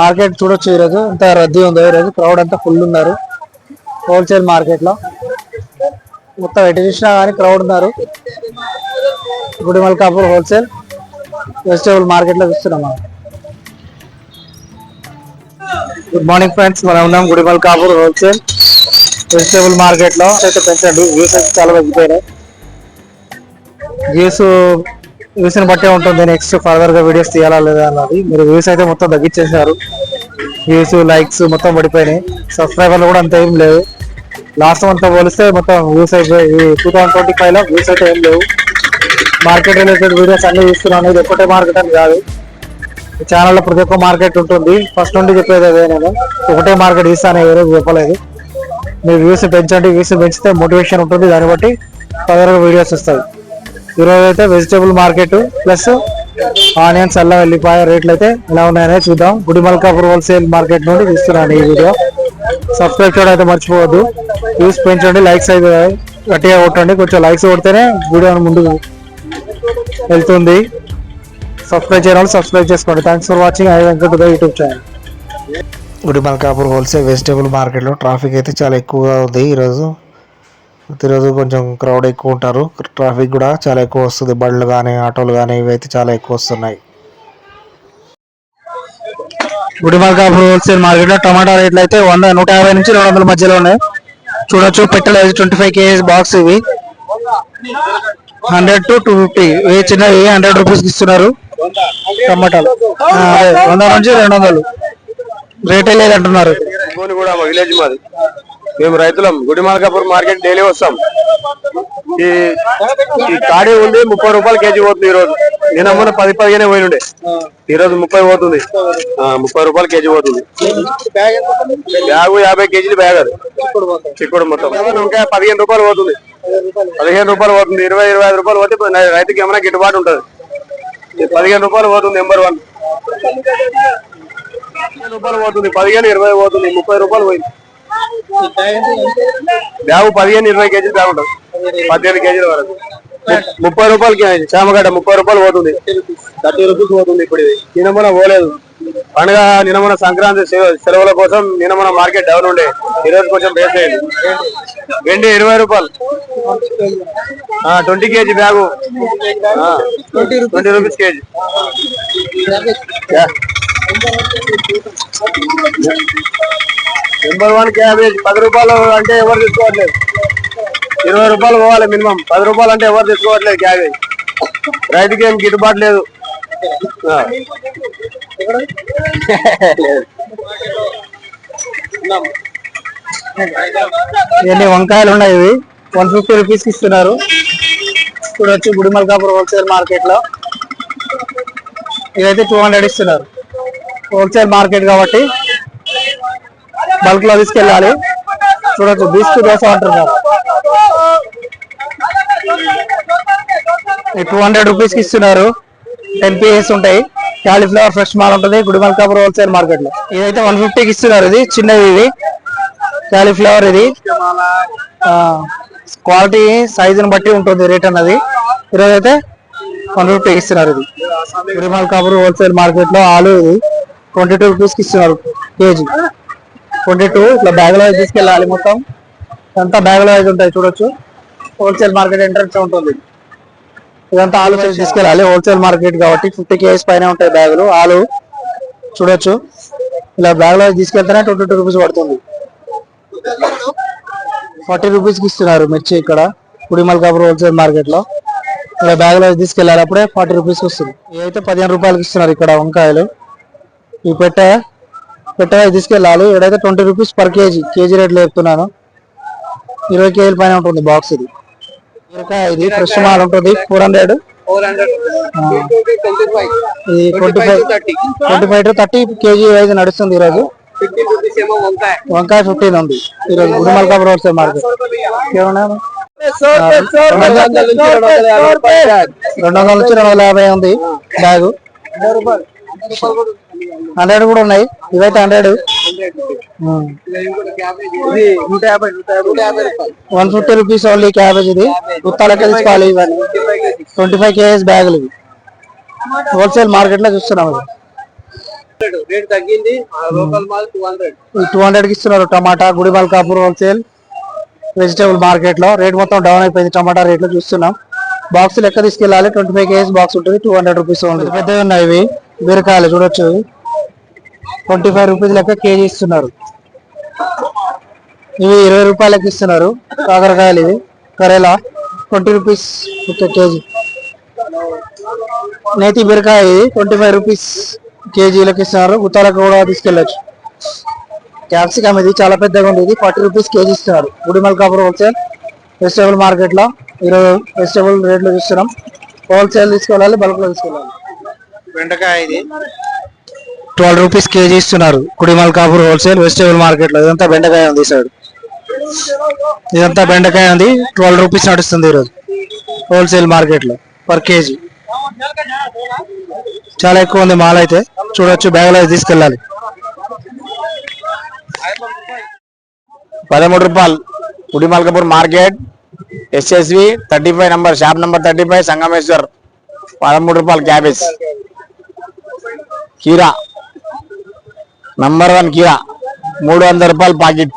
Market చూడొచ్చు ఈరోజు. ఎంత రద్దీ ఉందో ఈరోజు. క్రౌడ్ అంతా ఫుల్ ఉన్నారు. హోల్సేల్ మార్కెట్లో. మొత్తం ఎటు చూసినా కానీ క్రౌడ్ ఉన్నారు. గుడిమల్కాపూర్ హోల్సేల్ వెజిటేబుల్ మార్కెట్లో చూస్తున్నాం మనం. గుడ్ మార్నింగ్ ఫ్రెండ్స్ మనం ఉన్నాం గుడిమల్కాపూర్ హోల్సేల్ వెజిటేబుల్ మార్కెట్లో. అయితే పెంచండి వ్యూస్ అయితే చాలా తగ్గిపోయినాయి వ్యూస్ వ్యూస్ని బట్టే ఉంటుంది. నెక్స్ట్ ఫర్దర్గా వీడియోస్ తీయాలా లేదా అన్నది మీరు వ్యూస్ అయితే మొత్తం తగ్గించేశారు. వ్యూస్ లైక్స్ మొత్తం పడిపోయినాయి. సబ్స్క్రైబర్లు కూడా అంత ఏం లేవు. లాస్ట్ మంత్ పోలిస్తే మొత్తం వ్యూస్ అయిపోయి టూ థౌసండ్ ట్వంటీ ఫైవ్లో వ్యూస్ అయితే ఏం లేవు. మార్కెట్ రిలేటెడ్ వీడియోస్ అన్ని చూస్తున్నాను ఇది ఒక్కటే మార్కెట్ అని కాదు. ఛానల్లో ప్రతి ఒక్క మార్కెట్ ఉంటుంది. ఫస్ట్ నుండి చెప్పేది అదే నేను. ఒకటే మార్కెట్ ఇస్తాను ఎవరు చెప్పలేదు. మీరు వ్యూస్ పెంచండి వ్యూస్ పెంచితే మోటివేషన్ ఉంటుంది. దాన్ని బట్టి ఫర్దర్గా వీడియోస్ వస్తాయి. ఈరోజు అయితే వెజిటేబుల్ మార్కెట్ ప్లస్ ఆనియన్స్ అల్లం వెల్లిపాయ రేట్లు అయితే ఎలా ఉన్నాయనే చూద్దాం. గుడిమల్కాపూర్ హోల్సేల్ మార్కెట్ నుండి తీస్తున్నాను ఈ వీడియో. సబ్స్క్రైబ్ చేయడం అయితే మర్చిపోవద్దు. వ్యూస్ పెంచండి లైక్స్ అయితే గట్టిగా కొట్టండి. కొంచెం లైక్స్ కొడితేనే వీడియో ముందుకు వెళ్తుంది. సబ్స్క్రైబ్ చేయడం సబ్స్క్రైబ్ చేసుకోండి. Thanks for watching I Venkata YouTube channel Gudimalkapur wholesale vegetable మార్కెట్లో ట్రాఫిక్ అయితే చాలా ఎక్కువగా ఉంది ఈరోజు. ప్రతిరోజు కొంచెం క్రౌడ్ ఎక్కువ ఉంటారు ట్రాఫిక్ కూడా చాలా ఎక్కువ వస్తుంది బండ్లు కానీ ఆటోలు కానీ ఇవి అయితే చాలా ఎక్కువ వస్తున్నాయి గుడిమల్కాపూర్ హోల్సేల్ మార్కెట్లో టమాటా రేట్లు అయితే వంద నూట యాభై నుంచి రెండు వందల మధ్యలో ఉన్నాయి. చూడొచ్చు పెట్టలేదు ట్వంటీ ఫైవ్ కేజీస్ బాక్స్ ఇవి. హండ్రెడ్ టు టూ ఫిఫ్టీ ఏ చిన్న ఏ హండ్రెడ్ రూపీస్ ఇస్తున్నారు? టమాటాలు. వంద నుంచి రెండు వందలు. రేటే లేదంటున్నారు. కూడా మా విలేజ్ మాది. మేము రైతులం గుడిమాలకాపూర్ మార్కెట్ డైలీ వస్తాం. ఈ ఈ కాడి ఉంది ముప్పై రూపాయలు కేజీ పోతుంది ఈరోజు. నేను అమ్మున పది పదిహేనే పోయినుండే. ఈ రోజు ముప్పై పోతుంది. ఆ, ముప్పై రూపాయలు కేజీ పోతుంది. బ్యాగ్ యాభై కేజీలు బ్యాగ్ అది. చిక్కుడు మొత్తం. ఇంకా పదిహేను రూపాయలు పోతుంది. పదిహేను రూపాయలు పోతుంది. ఇరవై ఇరవై ఐదు రూపాయలు పోతే రైతుకి ఏమైనా గిట్టుబాటు ఉంటుంది. పదిహేను రూపాయలు పోతుంది నెంబర్ వన్. పదిహేను రూపాయలు పోతుంది పదిహేను ఇరవై పోతుంది ముప్పై రూపాయలు పోయింది. బ్యాగు పదిహేను ఇరవై కేజీలు బ్యాగ్ ఉంటుంది. పదిహేను కేజీల వరకు. ముప్పై రూపాయలకి చామగడ్డ ముప్పై రూపాయలు పోతుంది. థర్టీ రూపీస్ పోతుంది ఇప్పుడు ఇది. నినమన పోలేదు. పండుగ నినమన సంక్రాంతి సెలవుల కోసం నినమన మార్కెట్ డౌన్ ఉండే. ఈ రోజు కొంచెం బేస్ అయింది. వెండి ఇరవై రూపాయలు. Twenty KG bag. Twenty rupees. KG. Number one cabbage పది రూపాయలు అంటే ఎవరు తీసుకోవట్లేదు. ఇరవై రూపాయలు పోవాలి మినిమం. పది రూపాయలు అంటే ఎవరు తీసుకోవట్లేదు క్యాబేజ్ రైతుకి ఏం గిట్టుబాటు లేదు. ఇవన్నీ వంకాయలు ఉన్నాయి ఇవి? వన్ ఫిఫ్టీ రూపీస్ ఇస్తున్నారు. ఇప్పుడు వచ్చి గుడిమల్కాపూర్ హోల్సేల్ మార్కెట్లో ఇదైతే టూ హండ్రెడ్ ఇస్తున్నారు. హోల్సేల్ మార్కెట్ కాబట్టి బల్క్లో తీసుకెళ్ళాలి. చూడొచ్చు బిస్కు దోశ అంటున్నారు. టూ హండ్రెడ్ రూపీస్కి ఇస్తున్నారు. టెన్ పీసెస్ ఉంటాయి. క్యాలిఫ్లవర్ ఫ్రెష్ మాల్ ఉంటుంది గుడిమల్కాపూర్ హోల్సేల్ మార్కెట్లో. ఇదైతే వన్ ఫిఫ్టీకి ఇస్తున్నారు ఇది చిన్నది ఇది. క్యాలీఫ్లవర్ ఇది. క్వాలిటీ సైజుని బట్టి ఉంటుంది రేట్ అన్నది. ఈరోజు అయితే వన్ ఫిఫ్టీకి ఇస్తున్నారు ఇది. గురిమాల్ కాపూర్ హోల్సేల్ మార్కెట్లో ఆలు ఇది. ట్వంటీ టూ రూపీస్కి ఇస్తున్నారు కేజీ. ట్వంటీ టూ ఇట్లా బ్యాగ్లో తీసుకెళ్ళాలి మొత్తం. ఇదంతా బ్యాగ్లో ఉంటాయి చూడొచ్చు. హోల్సేల్ మార్కెట్ ఎంట్రన్స్ ఉంటుంది. ఇదంతా ఆలు తీసుకెళ్ళాలి. హోల్సేల్ మార్కెట్ కాబట్టి ఫిఫ్టీ కేజీస్ పైన ఉంటాయి బ్యాగులు ఆలు. చూడొచ్చు. ఇలా బ్యాగ్లో తీసుకెళ్తేనే ట్వంటీ టూ రూపీస్ పడుతుంది. ఫార్టీ రూపీస్కి ఇస్తున్నారు మిర్చి ఇక్కడ కుడిమల్కాపూర్ హోల్సేల్ మార్కెట్లో. ఇలా బ్యాగ్లో తీసుకెళ్ళారు అప్పుడే ఫార్టీ రూపీస్ వస్తుంది. ఇవైతే పదిహేను రూపాయలకి ఇస్తున్నారు ఇక్కడ వంకాయలు. ఈ పెట్టే పెట్టె తీసుకెళ్ళాలి. ఇక్కడైతే twenty rupees per KG KG రేట్లు చెప్తున్నాను. ఇరవై కేజీల పైన ఉంటుంది బాక్స్ ఇది. బీరకాయ ఇది ఫ్రెష్ మాల్ ఉంటుంది. ఫోర్ హండ్రెడ్ ఇది twenty five twenty five to thirty KG wise నడుస్తుంది ఈరోజు. వంకాయ. ఫిఫ్టీన్ ఉంది. ఈరోజు గుడిమల్కాపురం హోల్సేల్ మార్కెట్? ఏమన్నా? రెండు వందల నుంచి రెండు వందల యాభై ఉంది బ్యాగు. హండ్రెడ్ కూడా ఉన్నాయి. ఇవైతే hundred. One fifty rupees only cabbage ఇది. గుత్తాలకే తీసుకోవాలి ఇవన్నీ. ట్వంటీ ఫైవ్ కేజీస్ బ్యాగులు ఇవి. హోల్సేల్ మార్కెట్లో చూస్తున్నాం ఇది రేట్ తగ్గింది. లోకల్ మాల్ టూ హండ్రెడ్. కి ఇస్తున్నారు టమాటా గుడిమల్ కాపూర్ హోల్సేల్. వెజిటేబుల్ మార్కెట్లో రేట్ మొత్తం డౌన్ అయిపోయింది టమాటా రేట్లు చూస్తున్నాం. బాక్స్ లెక్క తీసుకెళ్ళాలి? ట్వంటీ ఫైవ్ కేజీస్ బాక్స్ ఉంటుంది. Two hundred rupees only. పెద్దవి ఉన్నాయి ఇవి. బీరకాయలు చూడొచ్చు. ట్వంటీ ఫైవ్ రూపీస్ లెక్క కేజీ ఇస్తున్నారు. ఇవి ఇరవై రూపాయలకి ఇస్తున్నారు. కాకరకాయలు ఇవి. కరేలా ట్వంటీ రూపీస్ ఒక కేజీ. నేతి బీరకాయ ఇది ట్వంటీ ఫైవ్ రూపీస్ కేజీలకు ఇస్తున్నారు. గుత్తాలకు కూడా తీసుకెళ్ళచ్చు. క్యాప్సికమ్ ఇది చాలా పెద్దగా ఉంది. ఇది ఫార్టీ రూపీస్ కేజీ ఇస్తున్నారు. గుడిమల్ కాపర్ హోల్సేల్ వెజిటేబుల్ మార్కెట్లో ఈరోజు వెజిటేబుల్ రేట్లు చూస్తున్నాం. హోల్సేల్ తీసుకెళ్ళాలి బల్క్లో తీసుకెళ్ళాలి. బెండకాయ ఇది. ట్వెల్వ్ రూపీస్ కేజీ ఇస్తున్నారు. కుడిమల్ కాపూర్ హోల్సేల్ వెజిటేబుల్ మార్కెట్లో ఇదంతా బెండకాయ ఉంది సైడ్. ఇదంతా బెండకాయ ఉంది. ట్వెల్వ్ రూపీస్ నడుస్తుంది ఈరోజు హోల్సేల్ మార్కెట్లో పర్ కేజీ. చాలా ఎక్కువ ఉంది మాల్ అయితే. చూడొచ్చు బ్యాగ్లో తీసుకెళ్ళాలి. పదమూడు రూపాయలు. ఉడి market SSV thirty five number shop number thirty five Sangameshwar. పదమూడు రూపాయలు క్యాబేజ్. కీరా. నంబర్ వన్ కీరా మూడు వందల రూపాయలు packet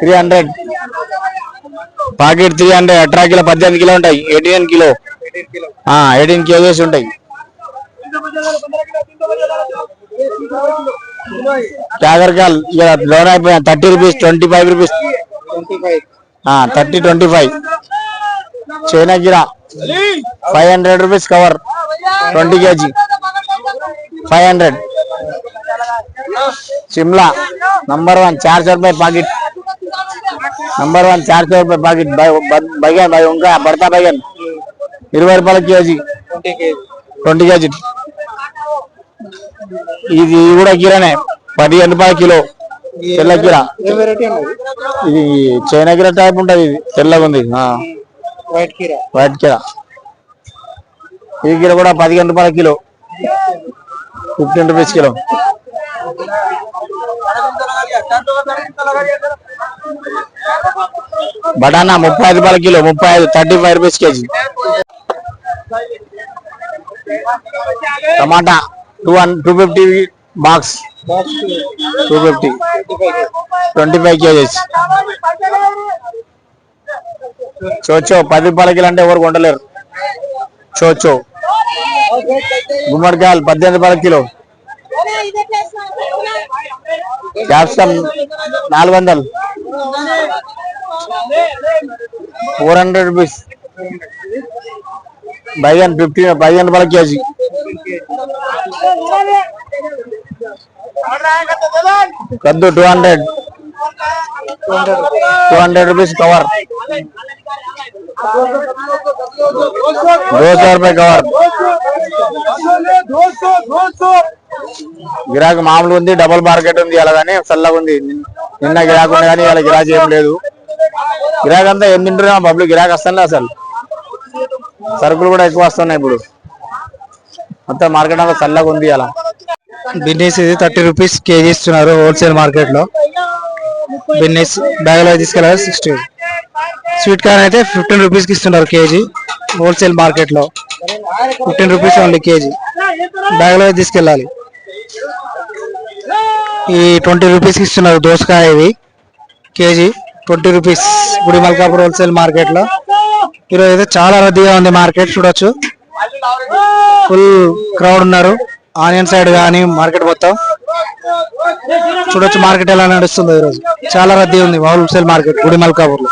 three hundred packet three hundred అట్రా kilo పద్దెనిమిది కిలో ఉంటాయి. Eighteen kilo. ఎయిటీన్ కేజీస్ ఉంటాయి. కాకరకాయలు ఇక లోన్ అయిపోయాయి thirty rupees twenty five rupees thirty twenty five China గిరా. Five hundred rupees cover. Twenty KG. Five hundred Shimla number one चार सौ रुपए पैकेट नंबर वन चार सौ रुपए पैकेट बैगन भाई उनका बढ़ता बैगन ఇరవై రూపాయల కేజీ ట్వంటీ కేజీ ఇది ఇది కూడా కీరానే పదిహేను రూపాయల కిలో తెల్ల కీర ఇది చైనా కీర టైప్ ఉంటది ఇది తెల్లగా ఉంది వైట్ కీరా వైట్ కీర ఈ కీర కూడా పదిహేను రూపాయల కిలో ఫిఫ్టీన్ రూపీస్ కిలో బటానా ముప్పై ఐదు రూపాయల కిలో ముప్పై ఐదు థర్టీ ఫైవ్ రూపీస్ కేజీ. టమాటా two one two fifty box. Two fifty. Twenty five KGs. చోచో పది రూపాయల కిలో అంటే ఎవరు కొండలేరు చోచో. గుమ్మడికాయలు పద్దెనిమిది రూపాయల కిలో. క్యాప్సికమ్ నాలుగు వందలు four hundred rupees Baingan fifty పదిహేను రూపాయల కేజీ కద్దు two hundred two hundred rupees cover दो सौ रुपए कवर గిరాకు మామూలు ఉంది డబుల్ మార్కెట్ ఉంది అలా కానీ చల్లగా ఉంది. నిన్న గిరాకు ఉంది కానీ ఇలా గిరాకీ ఏం లేదు. గిరాకీ అంతా ఏం తింటున్నా పబ్లిక్? గిరాకీ వస్తాను అసలు? సరుకులు కూడా ఎక్కువ వస్తున్నాయి ఇప్పుడు. మొత్తం మార్కెట్ అంతా చల్లగా ఉంది అలా బిన్నీస్ ఇది థర్టీ రూపీస్ కేజీ ఇస్తున్నారు హోల్సేల్ మార్కెట్లో. బిన్నీస్ బ్యాగ్లో తీసుకెళ్ళాలి సిక్స్టీ స్వీట్ కార్న్ అయితే ఫిఫ్టీన్ రూపీస్కి ఇస్తున్నారు కేజీ హోల్సేల్ మార్కెట్లో. Fifteen rupees only KG. బ్యాగ్లో తీసుకెళ్ళాలి. ఈ ట్వంటీ రూపీస్కి ఇస్తున్నారు దోసకాయ ఇవి కేజీ ట్వంటీ రూపీస్ గుడి మల్కాపూర్ హోల్సేల్ మార్కెట్లో ఈరోజు అయితే చాలా రద్దీగా ఉంది మార్కెట్ చూడొచ్చు. ఫుల్ క్రౌడ్ ఉన్నారు. ఆనియన్ సైడ్ కానీ మార్కెట్ మొత్తం. చూడొచ్చు మార్కెట్ ఎలా నడుస్తుందో ఈరోజు. చాలా రద్దీ ఉంది హోల్సేల్ మార్కెట్ గుడి మల్కాపూర్లో